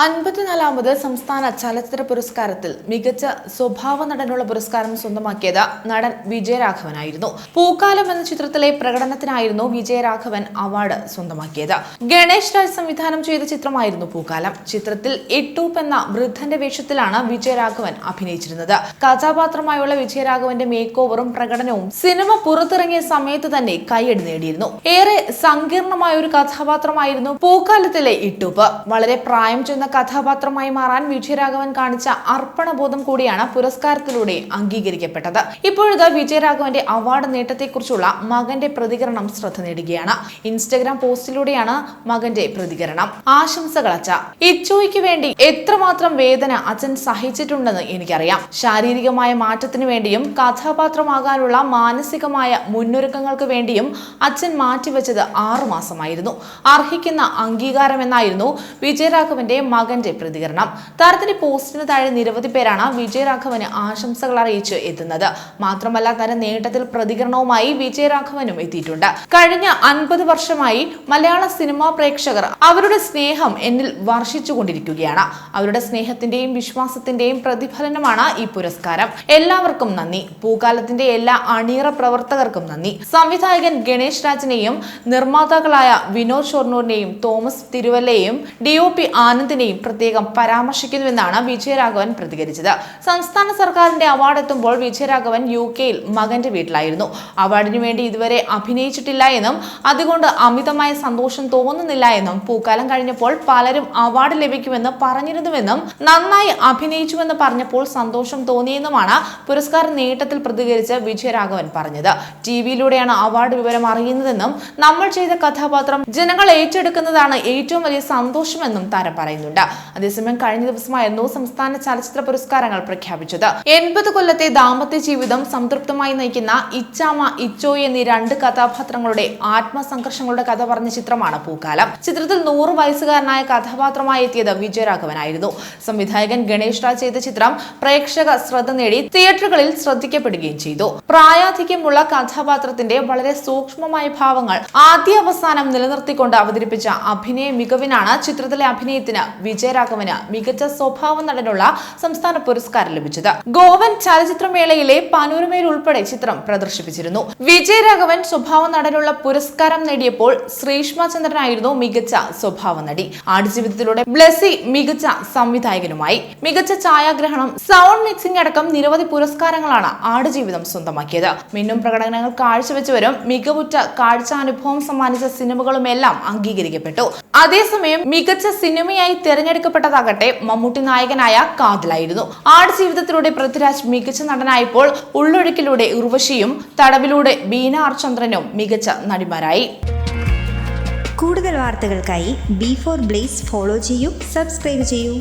അൻപത്തിനാലാമത് സംസ്ഥാന ചലച്ചിത്ര പുരസ്കാരത്തിൽ മികച്ച സ്വഭാവ നടനുള്ള പുരസ്കാരം സ്വന്തമാക്കിയത് നടൻ വിജയരാഘവനായിരുന്നു. പൂക്കാലം എന്ന ചിത്രത്തിലെ പ്രകടനത്തിനായിരുന്നു വിജയരാഘവൻ അവാർഡ് സ്വന്തമാക്കിയത്. ഗണേഷ് രാജ് സംവിധാനം ചെയ്ത ചിത്രമായിരുന്നു പൂക്കാലം. ചിത്രത്തിൽ എട്ടൂപ്പ് എന്ന വൃദ്ധന്റെ വേഷത്തിലാണ് വിജയരാഘവൻ അഭിനയിച്ചിരുന്നത്. കഥാപാത്രമായുള്ള വിജയരാഘവന്റെ മേക്ക് ഓവറും പ്രകടനവും സിനിമ പുറത്തിറങ്ങിയ സമയത്ത് തന്നെ കൈയടി നേടിയിരുന്നു. ഏറെ സങ്കീർണമായ ഒരു കഥാപാത്രമായിരുന്നു പൂക്കാലത്തിലെ ഇട്ടൂപ്പ് വളരെ പ്രായം ചെന്ന കഥാപാത്രമായി മാറാൻ വിജയരാഘവൻ കാണിച്ച അർപ്പണബോധം കൂടിയാണ് പുരസ്കാരത്തിലൂടെ അംഗീകരിക്കപ്പെട്ടത്. ഇപ്പോഴത്തെ വിജയരാഘവന്റെ അവാർഡ് നേട്ടത്തെക്കുറിച്ചുള്ള മകന്റെ പ്രതികരണം ശ്രദ്ധ നേടുകയാണ്. ഇൻസ്റ്റഗ്രാം പോസ്റ്റിലൂടെയാണ് മകന്റെ പ്രതികരണം. ആശംസകൾ ഇച്ചോയ്ക്ക് വേണ്ടി എത്രമാത്രം വേദന അച്ഛൻ സഹിച്ചിട്ടുണ്ടെന്ന് എനിക്കറിയാം. ശാരീരികമായ മാറ്റത്തിനു വേണ്ടിയും കഥാപാത്രമാകാനുള്ള മാനസികമായ മുന്നൊരുക്കങ്ങൾക്ക് വേണ്ടിയും അച്ഛൻ മാറ്റിവെച്ചത് ആറുമാസമായിരുന്നു. അർഹിക്കുന്ന അംഗീകാരം എന്നായിരുന്നു വിജയരാഘവന്റെ മകന്റെ പ്രതികരണം. താരത്തിന്റെ പോസ്റ്റിന് താഴെ നിരവധി പേരാണ് വിജയരാഘവന് ആശംസകൾ അറിയിച്ച് എത്തുന്നത്. മാത്രമല്ല തന്റെ നേട്ടത്തിൽ പ്രതികരണവുമായി വിജയരാഘവനും എത്തിയിട്ടുണ്ട്. കഴിഞ്ഞ അൻപത് വർഷമായി മലയാള സിനിമാ പ്രേക്ഷകർ അവരുടെ സ്നേഹം എന്നിൽ വർഷിച്ചുകൊണ്ടിരിക്കുകയാണ്. അവരുടെ സ്നേഹത്തിന്റെയും വിശ്വാസത്തിന്റെയും പ്രതിഫലനമാണ് ഈ പുരസ്കാരം. എല്ലാവർക്കും നന്ദി. പൂക്കാലത്തിന്റെ എല്ലാ അണിയറ പ്രവർത്തകർക്കും നന്ദി. സംവിധായകൻ ഗണേഷ് രാജിനെയും നിർമ്മാതാക്കളായ വിനോദ് ഷൊർണൂറിനെയും തോമസ് തിരുവല്ലയെയും ഡി ഒ പി ആനന്ദിനെയും പ്രത്യേകം പരാമർശിക്കുന്നുവെന്നാണ് വിജയരാഘവൻ പ്രതികരിച്ചത്. സംസ്ഥാന സർക്കാരിന്റെ അവാർഡ് എത്തുമ്പോൾ വിജയരാഘവൻ യു കെയിൽ മകന്റെ വീട്ടിലായിരുന്നു. അവാർഡിനു വേണ്ടി ഇതുവരെ അഭിനയിച്ചിട്ടില്ല എന്നും അതുകൊണ്ട് അമിതമായ സന്തോഷം തോന്നുന്നില്ല എന്നും പൂക്കാലം കഴിഞ്ഞപ്പോൾ പലരും അവാർഡ് ലഭിക്കുമെന്ന് പറഞ്ഞിരുന്നുവെന്നും നന്നായി അഭിനയിച്ചുവെന്ന് പറഞ്ഞപ്പോൾ സന്തോഷം തോന്നിയെന്നുമാണ് പുരസ്കാര നേട്ടത്തിൽ പ്രതികരിച്ച് വിജയരാഘവൻ പറഞ്ഞത്. ടി വിയിലൂടെയാണ് അവാർഡ് വിവരം അറിയുന്നതെന്നും നമ്മൾ ചെയ്ത കഥാപാത്രം ജനങ്ങൾ ഏറ്റെടുക്കുന്നതാണ് ഏറ്റവും വലിയ സന്തോഷമെന്നും താരം പറയുന്നുണ്ട്. അതേസമയം കഴിഞ്ഞ ദിവസമായിരുന്നു സംസ്ഥാന ചലച്ചിത്ര പുരസ്കാരങ്ങൾ പ്രഖ്യാപിച്ചത്. എൺപത് കൊല്ലത്തെ ദാമ്പത്യ ജീവിതം സംതൃപ്തമായി നയിക്കുന്ന ഇച്ചാമ ഇച്ചോ എന്നീ രണ്ട് കഥാപാത്രങ്ങളുടെ ആത്മസംഘർഷങ്ങളുടെ കഥ പറഞ്ഞ ചിത്രമാണ് പൂക്കാലം. ചിത്രത്തിൽ നൂറ് വയസ്സുകാരനായ കഥാപാത്രമായി എത്തിയത് വിജയരാഘവനായിരുന്നു. സംവിധായകൻ ഗണേഷ് രാജ് ചെയ്ത ചിത്രം പ്രേക്ഷക ശ്രദ്ധ നേടി തിയേറ്ററുകളിൽ ശ്രദ്ധിക്കപ്പെടുകയും ചെയ്തു. പ്രായാധിക്യമുള്ള കഥാപാത്രത്തിന്റെ വളരെ സൂക്ഷ്മമായ ഭാവങ്ങൾ ആദ്യ അവസാനം നിലനിർത്തിക്കൊണ്ട് അവതരിപ്പിച്ച അഭിനയ മികവിനാണ് ചിത്രത്തിലെ അഭിനയത്തിന് വിജയരാഘവന് മികച്ച സ്വഭാവ നടനുള്ള സംസ്ഥാന പുരസ്കാരം ലഭിച്ചത്. ഗോവൻ ചലച്ചിത്രമേളയിലെ പാനൂരമയിൽ ഉൾപ്പെടെ ചിത്രം പ്രദർശിപ്പിച്ചിരുന്നു. വിജയരാഘവൻ സ്വഭാവ നടനുള്ള പുരസ്കാരം നേടിയപ്പോൾ ശ്രീഷ്മ ചന്ദ്രനായിരുന്നു മികച്ച സ്വഭാവ നടി. ആടുജീവിതത്തിലൂടെ ബ്ലസി മികച്ച സംവിധായകനുമായി. മികച്ച ഛായാഗ്രഹണം സൗണ്ട് മിക്സിംഗ് അടക്കം നിരവധി പുരസ്കാരങ്ങളാണ് ആടുജീവിതം സ്വന്തമാക്കിയത്. മിന്നും പ്രകടനങ്ങൾ കാഴ്ചവെച്ചവരും മികവുറ്റ കാഴ്ചാനുഭവം സമ്മാനിച്ച സിനിമകളുമെല്ലാം അംഗീകരിക്കപ്പെട്ടു. അതേസമയം മികച്ച സിനിമയായി തിരഞ്ഞെടുക്കപ്പെട്ടതാകട്ടെ മമ്മൂട്ടി നായകനായ കാതലായിരുന്നു. ആടുജീവിതത്തിലൂടെ പൃഥ്വിരാജ് മികച്ച നടനായപ്പോൾ ഉള്ളൊഴുക്കിലൂടെ ഉർവശിയും തടവിലൂടെ ബീന ചന്ദ്രനും മികച്ച നടിമാരായി. കൂടുതൽ വാർത്തകൾക്കായി ബി ഫോർ ബ്ലേസ് ഫോളോ ചെയ്യൂ സബ്സ്ക്രൈബ് ചെയ്യൂ.